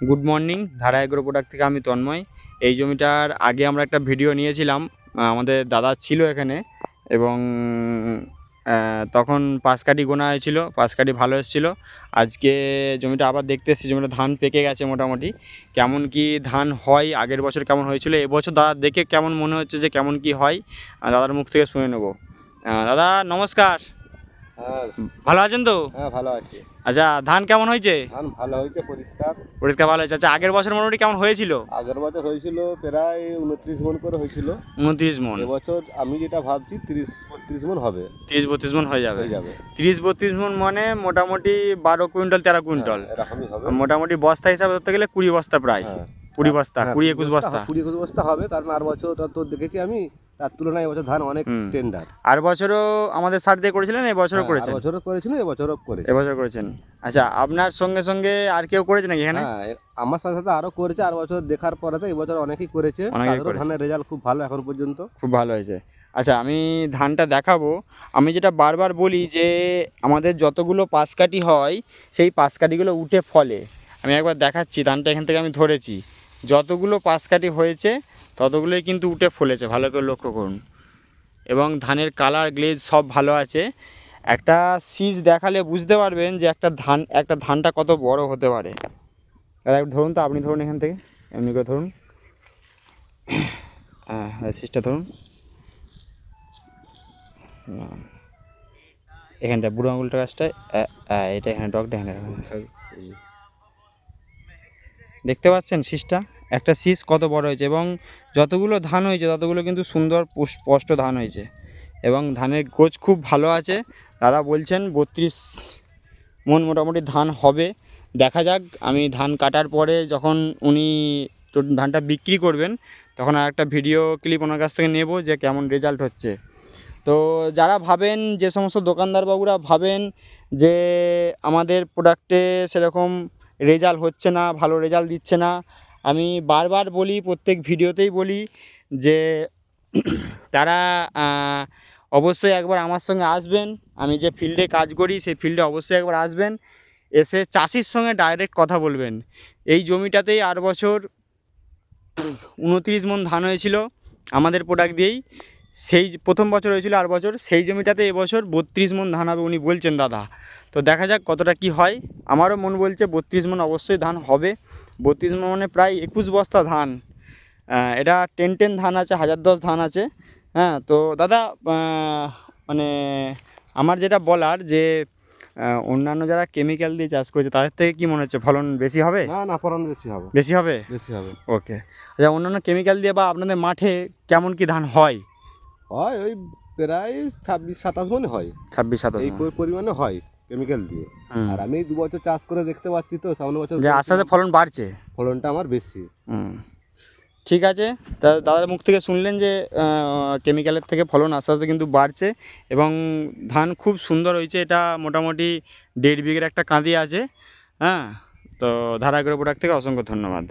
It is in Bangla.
Good morning, Dhara agro product থেকে আমি তন্ময়। এই জমিটার আগে আমরা একটা ভিডিও নিয়েছিলাম আমাদের দাদা ছিল এখানে এবং তখন পাঁচ কাঠি গোনা হয়েছিল পাঁচ কাঠি ভালো এসেছিল। আজকে জমিটা আবার দেখতে এসেছি, জমিটা ধান পেকে গেছে মোটামুটি। কেমন কি ধান হয়, আগের বছর কেমন হয়েছিল, এবছর দাদা দেখে কেমন মনে হচ্ছে যে কেমন কি হয় দাদার মুখ থেকে শুনে নেব। দাদা নমস্কার। ভালো আছেন তো? হ্যাঁ ভালো আছি। আচ্ছা ধান কেমন হয়েছে? ধান ভালো হয়েছে পরিষ্কার। পরিষ্কার ভালো হয়েছে। আচ্ছা আগের বছর মোটামুটি কেমন হয়েছিল? আগের বছর হয়েছিল প্রায় উনত্রিশ মন করে হয়েছিল। উনত্রিশ মন। এবছর আমি যেটা ভাবছি তিরিশ বত্রিশ মন হবে। তিরিশ বত্রিশ মন হয়ে যাবে। হয়ে যাবে। তিরিশ বত্রিশ মন মানে মোটামুটি বারো কুইন্টাল তেরো কুইন্টাল। হ্যাঁ, এরকমই হবে। মোটামুটি বস্তা হিসাবে ধরতে গেলে কুড়ি বস্তা প্রায়। হ্যাঁ। কুড়ি বস্তা হ্যাঁ, কুড়ি একুশ বস্তা কুড়ি একুশ বস্তা হবে কারণ আর বছর তো দেখেছি আমি তার তুলনায় এবছর ধান অনেক টেন্ডার আর বছরও আমাদের সার দিয়ে করেছিলেন এবছরও করেছেন? বছরও করেছিল এবছরও করেছে। এবছর করেছেন। আচ্ছা আপনার সঙ্গে সঙ্গে আর কেউ করেছে নাকি এখানে? হ্যাঁ আমার সাথে সাথে আরও করেছে আর বছর দেখার পরে তো এবছর অনেকেই করেছে। করেছে। ধানের রেজাল্ট খুব ভালো এখন পর্যন্ত। খুব ভালো হয়েছে। আচ্ছা আমি ধানটা দেখাবো। আমি যেটা বারবার বলি যে আমাদের যতগুলো পাশকাঠি হয় সেই পাশকাঠিগুলো উঠে ফলে। আমি একবার দেখাচ্ছি ধানটা এখান থেকে আমি ধরেছি। যতগুলো পাশকাঠি হয়েছে ততগুলোই কিন্তু উঠে ফলেছে, ভালো করে লক্ষ্য করুন। এবং ধানের কালার গ্লেজ সব ভালো আছে। একটা সিজ দেখালে বুঝতে পারবেন যে একটা ধান, একটা ধানটা কত বড় হতে পারে। ধরুন তো, আপনি ধরুন এখান থেকে, এমনি করে ধরুন। হ্যাঁ সিজটা ধরুন। এখানটা বুড়ো আঙুলটা গাছটা এটা এখানে ডগটা এখানে দেখতে পাচ্ছেন শীষটা একটা শীষ কত বড় হয়েছে এবং যতগুলো ধান হয়েছে, ততগুলো কিন্তু সুন্দর পুষ- স্পষ্ট ধান হয়েছে। এবং ধানের গোছ খুব ভালো আছে। দাদা বলছেন বত্রিশ মন মোটামুটি ধান হবে। দেখা যাক, আমি ধান কাটার পরে যখন উনি ধানটা বিক্রি করবেন, তখন আর একটা ভিডিও ক্লিপ ওনার কাছ থেকে নেব যে কেমন রেজাল্ট হচ্ছে। তো যারা ভাবেন, যে সমস্ত দোকানদার বাবুরা ভাবেন যে আমাদের প্রোডাক্টে সেরকম রেজাল্ট হচ্ছে না, ভালো রেজাল্ট দিচ্ছে না আমি বারবার বলি, প্রত্যেক ভিডিওতেই বলি যে তারা অবশ্যই একবার আমার সঙ্গে আসবেন। আমি যে ফিল্ডে কাজ করি, সেই ফিল্ডে অবশ্যই একবার আসবেন। এসে চাষির সঙ্গে ডাইরেক্ট কথা বলবেন। এই জমিটাতেই আর বছর উনত্রিশ মন ধান হয়েছিল আমাদের প্রোডাক্ট দিয়েই। সেই প্রথম বছর হয়েছিল আর বছর সেই জমিটাতে এবছর বত্রিশ মন ধান হবে উনি বলছেন দাদা। তো দেখা যাক কতটা কি হয়। আমারও মন বলছে বত্রিশ মন অবশ্যই ধান হবে। বত্রিশ মন মানে প্রায় একুশ বস্তা ধান। এটা টেন টেন ধান আছে হাজার দশ ধান আছে। হ্যাঁ তো দাদা মানে আমার যেটা বলার যে অন্যান্য যারা কেমিক্যাল দিয়ে চাষ করেছে তাদের থেকে কি মনে হচ্ছে ফলন বেশি হবে? না না ফলন বেশি হবে। বেশি হবে? বেশি হবে। ওকে আচ্ছা অন্যান্য কেমিক্যাল দিয়ে বা আপনাদের মাঠে কেমন কি ধান হয়? হয় ওই প্রায় ছাব্বিশ সাতাশ মনে হয়। ছাব্বিশ সাতাশ এই পরিমাণে হয় কেমিক্যাল দিয়ে। আর আমি দু বছর চাষ করে দেখতে পাচ্ছি তো সামনে বছর যে আস্তে আস্তে ফলন বাড়ছে? ফলনটা আমার বেশি। ঠিক আছে তা দাদার মুখ থেকে শুনলেন যে কেমিক্যালের থেকে ফলন আস্তে আস্তে কিন্তু বাড়ছে এবং ধান খুব সুন্দর হয়েছে এটা মোটামুটি দেড় বিঘের একটা কাঁদি আছে হ্যাঁ? তো ধারাগ্রহ প্রোডাক্ট থেকে অসংখ্য ধন্যবাদ।